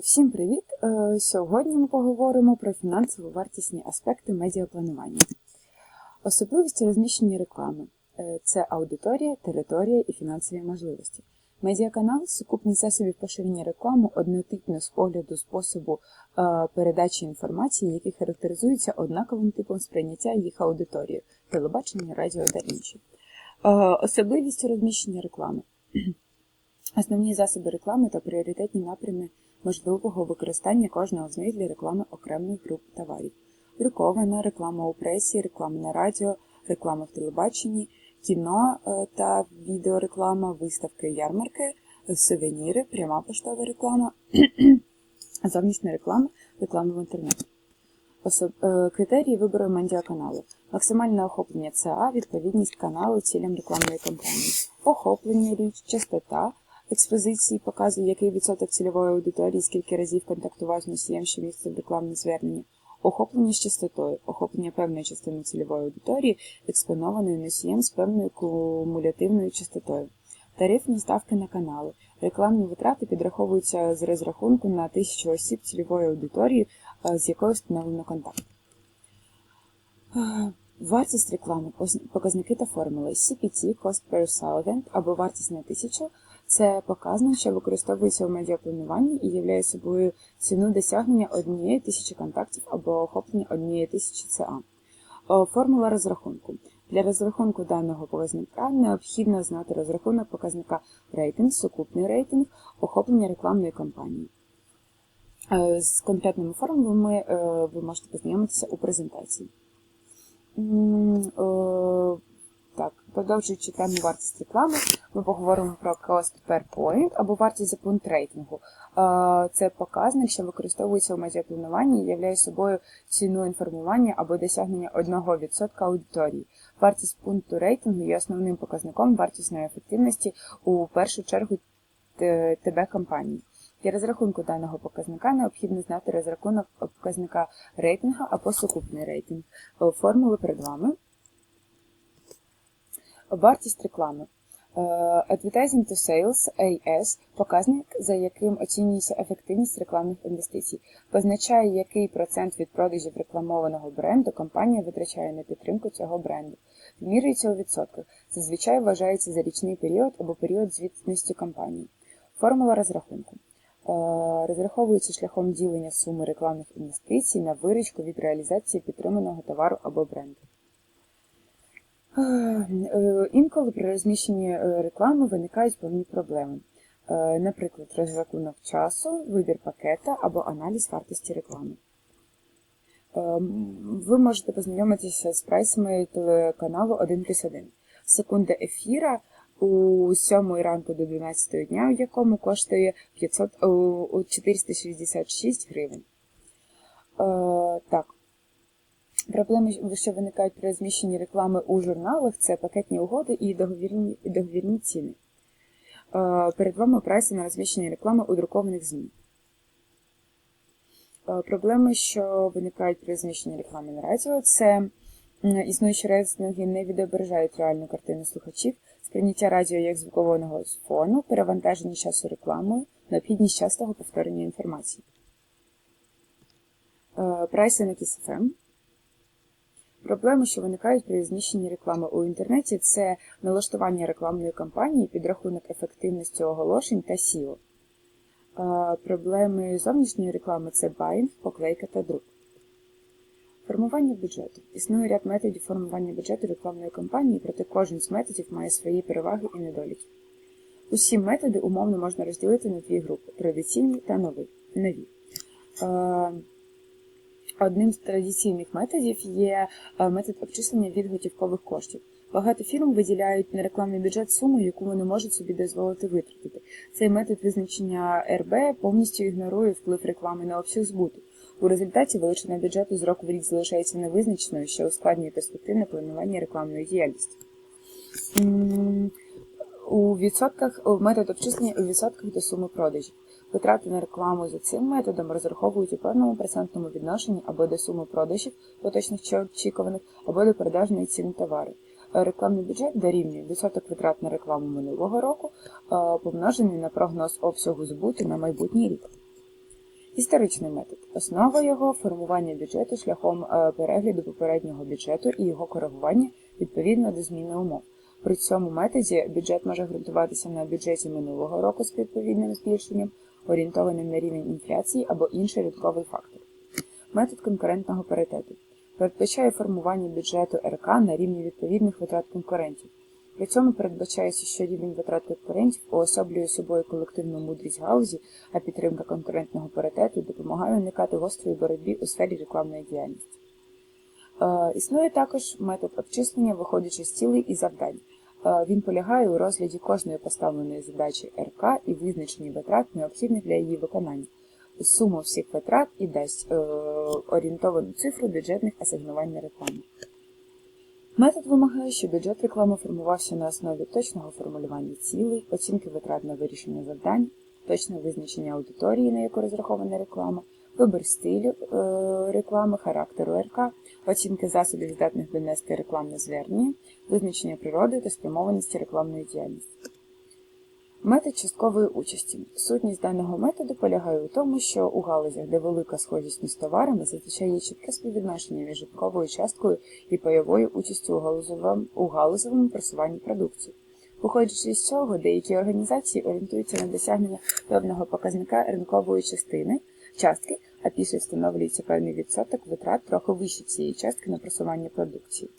Всім привіт! Е, Сьогодні ми поговоримо про фінансово-вартісні аспекти медіапланування. Особливості розміщення реклами Е, це аудиторія, територія і фінансові можливості. Медіаканал сукупність засобів поширення реклами однотипно з огляду способу е, передачі інформації, які характеризуються однаковим типом сприйняття їх аудиторією телебачення, радіо та інші. Е, Особливістю розміщення реклами. Основні засоби реклами та пріоритетні напрями можливого використання кожного з них для реклами окремих груп товарів. Друкована, реклама у пресі, реклама на радіо, реклама в телебаченні, кіно е, та відеореклама, виставки, ярмарки, сувеніри, пряма поштова реклама, зовнішня реклама, реклама в інтернеті. Особ... е, Критерії вибору медіаканалу. Максимальне охоплення ЦА, відповідність каналу цілям рекламної кампанії, охоплення річ, частота, експозиції показує, який відсоток цільової аудиторії, скільки разів контактував з носієм, що містив рекламне звернення, охоплення з частотою, охоплення певної частини цільової аудиторії, експонованої носієм з певною кумулятивною частотою. Тарифні ставки на канали. Рекламні витрати підраховуються з розрахунку на тисячу осіб цільової аудиторії, е, з якою встановлено контакт. Е, Вартість реклами, показники та формули. CPT – Cost per Thousand або вартість на тисячу – це показник, що використовується у медіаплануванні і являє собою ціну досягнення однієї тисячі контактів або охоплення однієї тисячі ЦА. Формула розрахунку. Для розрахунку даного показника необхідно знати розрахунок показника рейтинг, сукупний рейтинг, охоплення рекламної кампанії. Е, З конкретними формулами е, ви можете познайомитися у презентації. Е, Так, продовжуючи тему вартість реклами, ми поговоримо про cost per point або вартість за пункт рейтингу. Е, Це показник, що використовується у медіаплануванні і являє собою ціну інформування або досягнення 1% аудиторії. Вартість пункту рейтингу є основним показником вартісної ефективності у першу чергу т- ТБ компанії. Для розрахунку даного показника необхідно знати розрахунок показника рейтингу або сукупний рейтинг. Е, Формули перед вами. Вартість реклами. Е, Advertising to Sales AS – показник, за яким оцінюється ефективність рекламних інвестицій, позначає, який процент від продажів рекламованого бренду компанія витрачає на підтримку цього бренду. Вимірюється у відсотках, зазвичай вважається за річний період або період звітності компанії. Формула розрахунку. Е, Розраховується шляхом ділення суми рекламних інвестицій на виручку від реалізації підтриманого товару або бренду. Е, Інколи при розміщенні е, реклами виникають певні проблеми. Е, Наприклад, розрахунок часу, вибір пакета або аналіз вартості реклами. Е, Ви можете познайомитися з прайсами телеканалу 1 плюс 1. Секунда ефіра у 7 ранку до 12 дня, в якому коштує 500, о, о, 466 гривень. Е, Так, Проблеми, що виникають при розміщенні реклами у журналах, це пакетні угоди і договірні, договірні ціни. Е, Перед вами прайси на розміщення реклами у друкованих ЗМІ. Е, Проблеми, що виникають при розміщенні реклами на радіо, це існуючі рейтинги не відображають реальну картину слухачів, сприйняття радіо як звукового фону, перевантаження часу рекламою, необхідність частого повторення інформації. Е, Прайси на KISS-FM. Проблеми, що виникають при розміщенні реклами у інтернеті, це налаштування рекламної кампанії, підрахунок ефективності оголошень та SEO. Проблеми зовнішньої реклами це байнг, поклейка та друк. Формування бюджету. Існує ряд методів формування бюджету рекламної кампанії, проте кожен з методів має свої переваги і недоліки. Усі методи умовно можна розділити на дві групи традиційні та нові. нові. Одним з традиційних методів є е, метод обчислення від готівкових коштів. Багато фірм виділяють на рекламний бюджет суму, яку вони можуть собі дозволити витратити. Цей метод визначення РБ повністю ігнорує вплив реклами на обсяг збуту. У результаті величина бюджету з року в рік залишається невизначеною, що ускладнює перспективне планування рекламної діяльності. У відсотках метод обчислення у відсотках до суми продажів. Витрати на рекламу за цим методом розраховують у певному процентному відношенні або до суми продажів, поточних чи очікуваних, або до продажної ціни товару. Е, Рекламний бюджет дорівнює відсоток витрат на рекламу минулого року, е, помножений на прогноз обсягу збуту на майбутній рік. Історичний метод. Основа його формування бюджету шляхом е, перегляду попереднього бюджету і його коригування відповідно до зміни умов. При цьому методі бюджет може ґрунтуватися на бюджеті минулого року з відповідним збільшенням, орієнтованим на рівень інфляції або інший ринковий фактор. Метод конкурентного паритету передбачає формування бюджету РК на рівні відповідних витрат конкурентів. При цьому передбачається, що рівень витрат конкурентів уособлює собою колективну мудрість галузі, а підтримка конкурентного паритету допомагає уникати гострої боротьби у сфері рекламної діяльності. Е, Існує також метод обчислення, виходячи з цілей і завдань. Е, Він полягає у розгляді кожної поставленої задачі РК і визначенні витрат, необхідних для її виконання. Сума всіх витрат і дасть е, орієнтовану цифру бюджетних асигнувань на рекламу. Метод вимагає, що бюджет реклами формувався на основі точного формулювання цілей, оцінки витрат на вирішення завдань, точного визначення аудиторії, на яку розрахована реклама, вибір стилю е, реклами, характеру РК, оцінки засобів, здатних донести рекламне звернення, визначення природи та спрямованості рекламної діяльності. Метод часткової участі. Сутність даного методу полягає у тому, що у галузях, де велика схожість між товарами, зазвичай є чітке співвідношення між ринковою часткою і пайовою участю у галузовому, у галузовому просуванні продукції. Виходячи з цього, деякі організації орієнтуються на досягнення певного показника ринкової частини, частки, а після встановлюється певний відсоток витрат трохи вище цієї частки на просування продукції.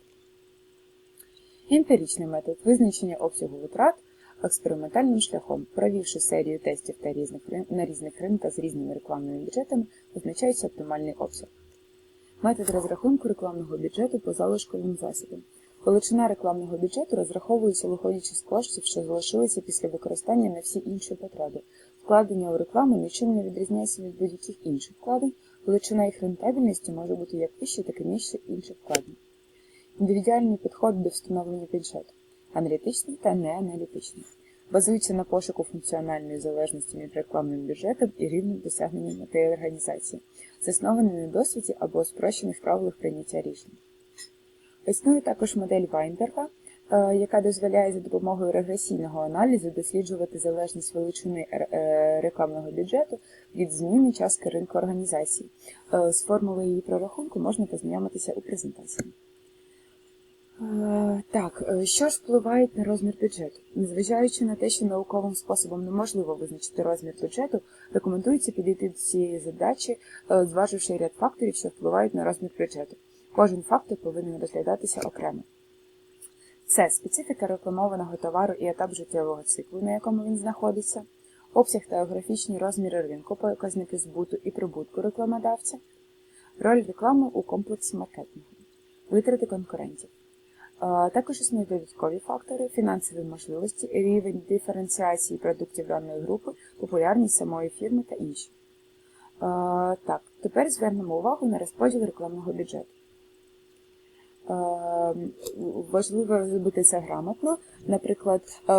Емпіричний метод визначення обсягу витрат експериментальним шляхом, провівши серію тестів та різних, на різних ринках з різними рекламними бюджетами, визначається оптимальний обсяг. Метод розрахунку рекламного бюджету по залишковим засобам. Величина рекламного бюджету розраховується, виходячи з коштів, що залишилися після використання на всі інші потреби. Вкладення у рекламу нічим не відрізняється від будь-яких інших вкладень, величина їх рентабельності може бути як вища, так і нижча інших вкладень. Індивідуальний підход до встановлення бюджету аналітичний та неаналітичний. Базується на пошуку функціональної залежності між рекламним бюджетом і рівнем досягнення мети організації, заснований на досвіді або спрощених правилах прийняття рішень. Існує також модель Вайнберга, е, яка дозволяє за допомогою регресійного аналізу досліджувати залежність величини е, рекламного бюджету від зміни частки ринку організації. Е, З формулою її прорахунку можна познайомитися у презентації. Так, що ж впливає на розмір бюджету? Незважаючи на те, що науковим способом неможливо визначити розмір бюджету, рекомендується підійти до цієї задачі, зваживши ряд факторів, що впливають на розмір бюджету. Кожен фактор повинен розглядатися окремо. Це специфіка рекламованого товару і етап життєвого циклу, на якому він знаходиться, обсяг та географічні розміри ринку, показники збуту і прибутку рекламодавця, роль реклами у комплексі маркетингу, витрати конкурентів. Також існують додаткові фактори, фінансові можливості, рівень диференціації продуктів даної групи, популярність самої фірми та інші. Так, тепер звернемо увагу на розподіл рекламного бюджету. Е, Важливо зробити це грамотно. Наприклад, е,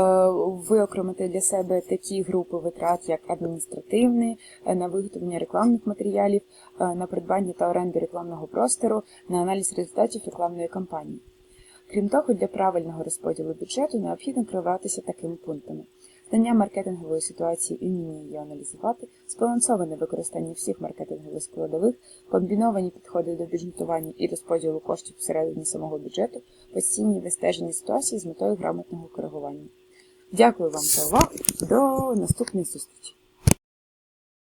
виокремити для себе такі групи витрат, як адміністративні, е, на виготовлення рекламних матеріалів, е, на придбання та оренду рекламного простору, на аналіз результатів рекламної кампанії. Крім того, для правильного розподілу бюджету необхідно керуватися такими пунктами: знання маркетингової ситуації і її аналізувати, збалансоване використання всіх маркетингових складових, комбіновані підходи до бюджетування і розподілу коштів всередині самого бюджету, постійні вистеження ситуації з метою грамотного коригування. Дякую вам за увагу. До наступної зустрічі!